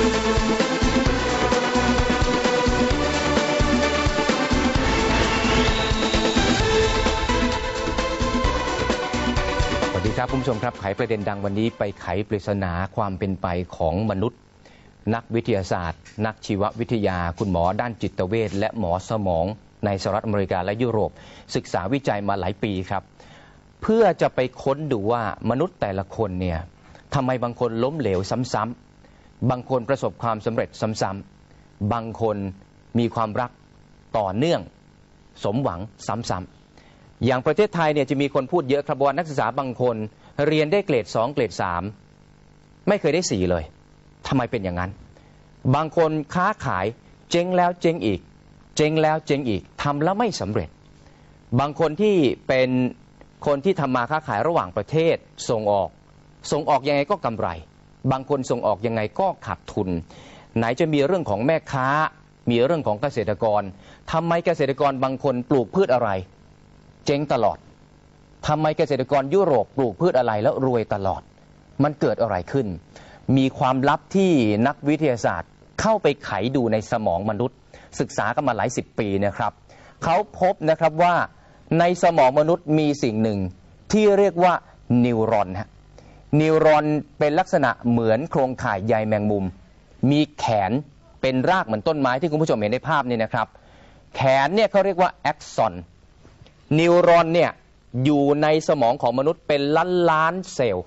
สวัสดีครับคุณผู้ชมครับไขประเด็นดังวันนี้ไปไขปริศนาความเป็นไปของมนุษย์ นักวิทยาศาสตร์ นักชีววิทยา คุณหมอด้านจิตเวชและหมอสมองในสหรัฐอเมริกาและยุโรป ศึกษาวิจัยมาหลายปีครับ เพื่อจะไปค้นดูว่ามนุษย์แต่ละคนเนี่ยทำไมบางคนล้มเหลวซ้ำๆ บางคนประสบความสำเร็จซ้ำๆบางคนมีความรักต่อเนื่องสมหวังซ้ำๆอย่างประเทศไทยเนี่ยจะมีคนพูดเยอะครับว่านักศึกษาบางคนเรียนได้เกรด2เกรด3ไม่เคยได้4เลยทำไมเป็นอย่างนั้น บางคนค้าขายเจ๊งแล้วเจ๊งอีก เจ๊งแล้วเจ๊งอีกทำแล้วไม่สำเร็จ บางคนที่เป็นคนที่ทำมาค้าขายระหว่างประเทศส่งออก ส่งออกยังไงก็กำไร บางคนส่งออกยังไงก็ขาดทุน ไหนจะมีเรื่องของแม่ค้า มีเรื่องของเกษตรกรทำไมเกษตรกรบางคนปลูกพืชอะไร เจ๊งตลอดทำไมเกษตรกรยุโรปปลูกพืชอะไรแล้วรวยตลอด มันเกิดอะไรขึ้น มีความลับที่นักวิทยาศาสตร์เข้าไปไขดูในสมองมนุษย์ ศึกษากันมาหลายสิบปีนะครับเขาพบนะครับว่าในสมองมนุษย์มีสิ่งหนึ่งที่เรียกว่านิวรอนฮะ นิวรอนเป็นลักษณะเหมือนโครงข่ายใยแมงมุม มีแขนเป็นรากเหมือนต้นไม้ที่คุณผู้ชมเห็นในภาพนี้นะครับ แขนเนี่ยเขาเรียกว่าแอ็กซอน นิวรอนเนี่ยอยู่ในสมองของมนุษย์เป็นล้านล้านเซลล์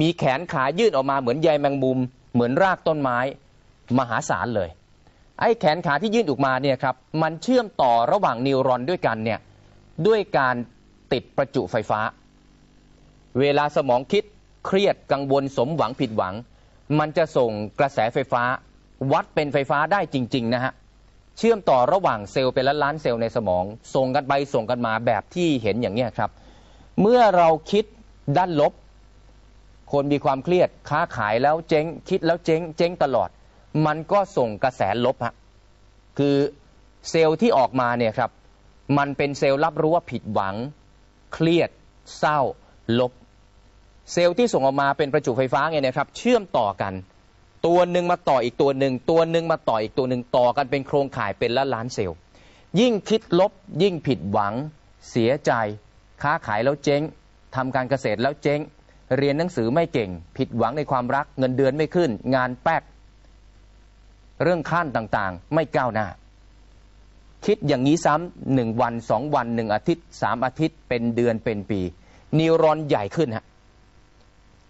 มีแขนขายื่นออกมาเหมือนใยแมงมุม เหมือนรากต้นไม้มหาศาลเลย ไอ้แขนขาที่ยื่นออกมาเนี่ยครับ มันเชื่อมต่อระหว่างนิวรอนด้วยกันเนี่ยด้วยการติดประจุไฟฟ้า เวลาสมองคิด เครียดกังวลสมหวังผิดหวัง มันจะส่งกระแสไฟฟ้า วัดเป็นไฟฟ้าได้จริง ๆ นะฮะ เชื่อมต่อระหว่างเซลล์เป็นล้านล้านเซลล์ในสมอง ส่งกันไปส่งกันมาแบบที่เห็นอย่างนี้ครับ เมื่อเราคิดด้านลบ คนมีความเครียดค้าขายแล้วเจ๊ง คิดแล้วเจ๊ง เจ๊งตลอด มันก็ส่งกระแสลบฮะคือเซลล์ที่ออกมาเนี่ยครับ มันเป็นเซลล์รับรู้ว่าผิดหวัง เครียด เศร้า ลบ เซลล์ที่ส่งออกมาเป็นประจุไฟฟ้าไงนะครับเชื่อมต่อกัน ตัวหนึ่งมาต่ออีกตัวหนึ่งตัวหนึ่งมาต่ออีกตัวหนึ่งต่อกันเป็นโครงข่ายเป็นล้านล้านเซลล์ ยิ่งคิดลบ ยิ่งผิดหวัง เสียใจ ค้าขายแล้วเจ๊งทำการเกษตรแล้วเจ๊ง เรียนหนังสือไม่เก่ง ผิดหวังในความรักเงินเดือนไม่ขึ้น งานแป๊กเรื่องขั้นต่างๆ ไม่ก้าวหน้า คิดอย่างนี้ซ้ำหนึ่งวันสองวันหนึ่งอาทิตย์สามอาทิตย์เป็นเดือนเป็นปีนิวรอนใหญ่ขึ้นฮะ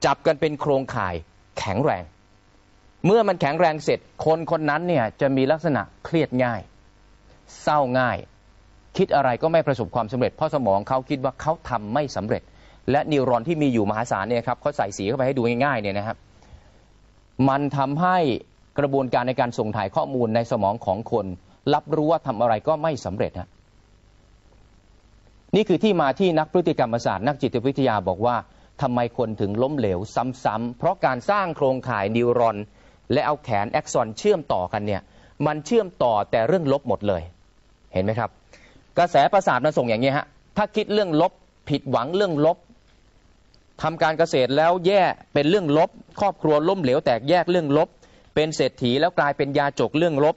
จับกันเป็นโครงข่ายแข็งแรง เมื่อมันแข็งแรงเสร็จคนคนนั้นเนี่ยจะมีลักษณะเครียดง่าย เศร้าง่าย คิดอะไรก็ไม่ประสบความสำเร็จเพราะสมองเขาคิดว่าเขาทำไม่สำเร็จ และนิวรอนที่มีอยู่มหาศาลเนี่ยครับเขาใส่สีเข้าไปให้ดูง่ายๆเนี่ยนะครับ มันทำให้กระบวนการในการส่งถ่ายข้อมูลในสมองของคน รับรู้ว่าทำอะไรก็ไม่สำเร็จฮะนี่คือที่มาที่นักพฤติกรรมศาสตร์นักจิตวิทยาบอกว่า ทำไมคนถึงล้มเหลวซ้ำๆเพราะการสร้างโครงข่ายนิวรอน และเอาแขนแอ็กซอนเชื่อมต่อกันเนี่ยมันเชื่อมต่อแต่เรื่องลบหมดเลย เห็นไหมครับ กระแสประสาทมันส่งอย่างนี้ฮะถ้าคิดเรื่องลบผิดหวังเรื่องลบทำการเกษตรแล้วแย่เป็นเรื่องลบ ครอบครัวล้มเหลวแตกแยกเรื่องลบ เป็นเศรษฐีแล้วกลายเป็นยาจกเรื่องลบ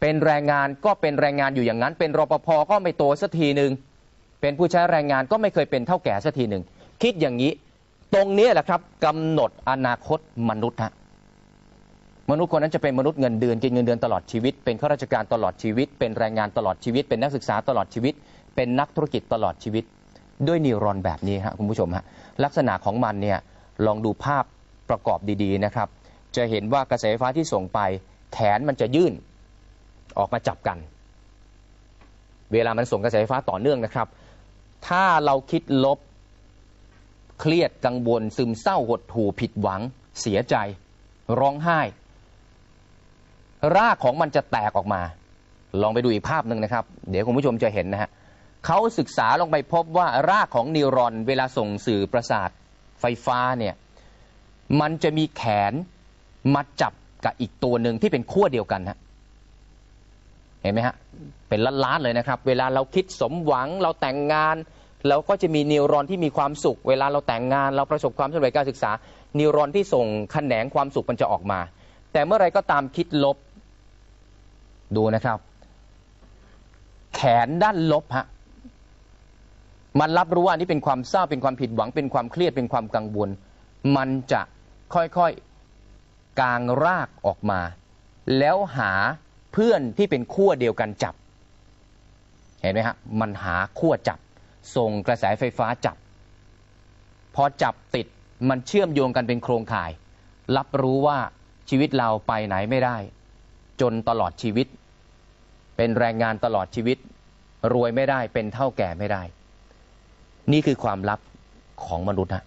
เป็นแรงงานก็เป็นแรงงานอยู่อย่างนั้น เป็นรปภก็ไม่โตสักทีหนึ่ง เป็นผู้ใช้แรงงานก็ไม่เคยเป็นเท่าแก่สักทีหนึ่ง คิดอย่างนี้ ตรงนี้แหละครับกำหนดอนาคตมนุษย์ฮะมนุษย์คนนั้นจะเป็นมนุษย์เงินเดือนกินเงินเดือนตลอดชีวิต เป็นข้าราชการตลอดชีวิต เป็นแรงงานตลอดชีวิต เป็นนักศึกษาตลอดชีวิต เป็นนักธุรกิจตลอดชีวิต ด้วยนิวรอนแบบนี้ฮะคุณผู้ชมฮะลักษณะของมันเนี่ยลองดูภาพประกอบดีๆนะครับ จะเห็นว่ากระแสไฟฟ้าที่ส่งไป แขนมันจะยื่นออกมาจับกัน เวลามันส่งกระแสไฟฟ้าต่อเนื่องนะครับ ถ้าเราคิดลบ เครียดกังวลซึมเศร้าหดหู่ผิดหวัง เสียใจ ร้องไห้ รากของมันจะแตกออกมา ลองไปดูอีกภาพหนึ่งนะครับ เดี๋ยวคุณผู้ชมจะเห็นนะฮะเขาศึกษาลงไปพบว่ารากของนิวรอน เวลาส่งสื่อประสาทไฟฟ้าเนี่ยมันจะมีแขนมาจับกับอีกตัวหนึ่งที่เป็นขั้วเดียวกันฮะ เห็นไหมฮะ เป็นล้านๆเลยนะครับ เวลาเราคิดสมหวังเราแต่งงานแล้วก็จะมีนิวรอนที่มีความสุข เวลาเราแต่งงาน เราประสบความสำเร็จการศึกษา นิวรอนที่ส่งแขนงความสุขมันจะออกมา แต่เมื่อไรก็ตามคิดลบดูนะครับ แขนด้านลบฮะมันรับรู้ว่านนี้เป็นความเศร้าเป็นความผิดหวังเป็นความเครียดเป็นความกังวล มันจะค่อยๆกางรากออกมา แล้วหา เพื่อนที่เป็นขั้วเดียวกันจับ เห็นไหมฮะมันหาขั้วจับ ส่งกระแสไฟฟ้าจับ พอจับติดมันเชื่อมโยงกันเป็นโครงข่าย รับรู้ว่าชีวิตเราไปไหนไม่ได้ จนตลอดชีวิต เป็นแรงงานตลอดชีวิต รวยไม่ได้เป็นเท่าแก่ไม่ได้ นี่คือความลับของมนุษย์ฮะ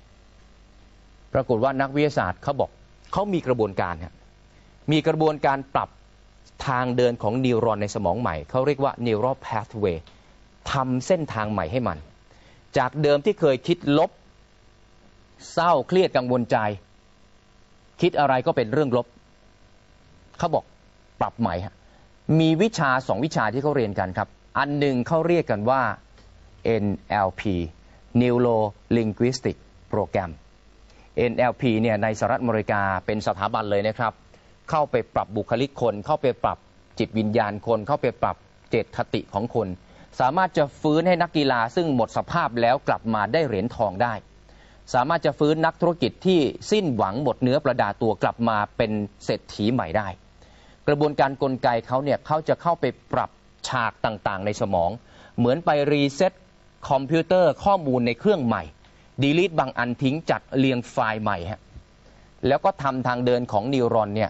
ปรากฏว่านักวิทยาศาสตร์เขาบอกเขามีกระบวนการครับมีกระบวนการปรับ ทางเดินของนิวรอนในสมองใหม่ เขาเรียกว่า neural pathway ทำเส้นทางใหม่ให้มัน จากเดิมที่เคยคิดลบ เศร้าเครียดกังวลใจ คิดอะไรก็เป็นเรื่องลบ เขาบอกปรับใหม่ฮะมีวิชาสองวิชาที่เขาเรียนกันครับ อันหนึ่งเขาเรียกกันว่า NLP Neuro Linguistic Program NLP เนี่ยในสหรัฐอเมริกาเป็นสถาบันเลยนะครับ เข้าไปปรับบุคลิกคน เข้าไปปรับจิตวิญญาณคน เข้าไปปรับเจตคติของคน สามารถจะฟื้นให้นักกีฬาซึ่งหมดสภาพแล้วกลับมาได้เหรียญทองได้ สามารถจะฟื้นนักธุรกิจที่สิ้นหวังหมดเนื้อประดาตัวกลับมาเป็นเศรษฐีใหม่ได้ กระบวนการกลไกเขาเนี่ยเขาจะเข้าไปปรับฉากต่างๆ ในสมอง เหมือนไปรีเซ็ตคอมพิวเตอร์ข้อมูลในเครื่องใหม่ดีลิทบางอันทิ้งจัดเรียงไฟล์ใหม่ฮะแล้วก็ทำทางเดินของนิวรอนเนี่ย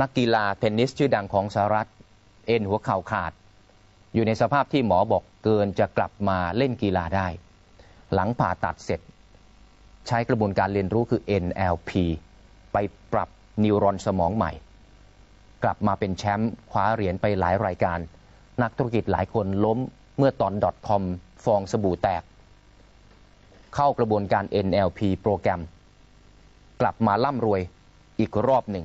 นักกีฬาเทนนิสชื่อดังของสหรัฐ เอ็นหัวเข่าขาด อยู่ในสภาพที่หมอบอกเกินจะกลับมาเล่นกีฬาได้ หลังผ่าตัดเสร็จ ใช้กระบวนการเรียนรู้คือ NLP ไปปรับนิวรอนสมองใหม่ กลับมาเป็นแชมป์คว้าเหรียญไปหลายรายการ นักธุรกิจหลายคนล้มเมื่อตอน .com ฟองสบู่แตก เข้ากระบวนการ NLP โปรแกรม กลับมาร่ำรวยอีกรอบหนึ่ง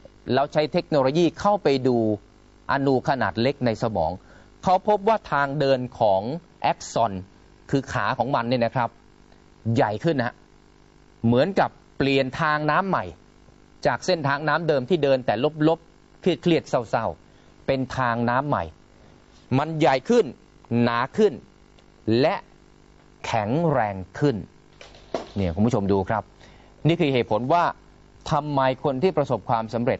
แล้วใช้เทคโนโลยีเข้าไปดูอนูขนาดเล็กในสมอง เขาพบว่าทางเดินของแอ็กซอนคือขาของมันเนี่ยนะครับ ใหญ่ขึ้นนะฮะเหมือนกับเปลี่ยนทางน้ำใหม่ จากเส้นทางน้ำเดิมที่เดินแต่ลบๆเครียดๆเศร้าๆ เป็นทางน้ำใหม่ มันใหญ่ขึ้นหนาขึ้น และแข็งแรงขึ้นเนี่ยคุณผู้ชมดูครับ นี่คือเหตุผลว่าทำไมคนที่ประสบความสำเร็จ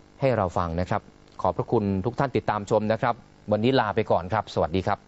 ให้เราฟังนะครับ ขอบพระคุณทุกท่านติดตามชมนะครับ วันนี้ลาไปก่อนครับ สวัสดีครับ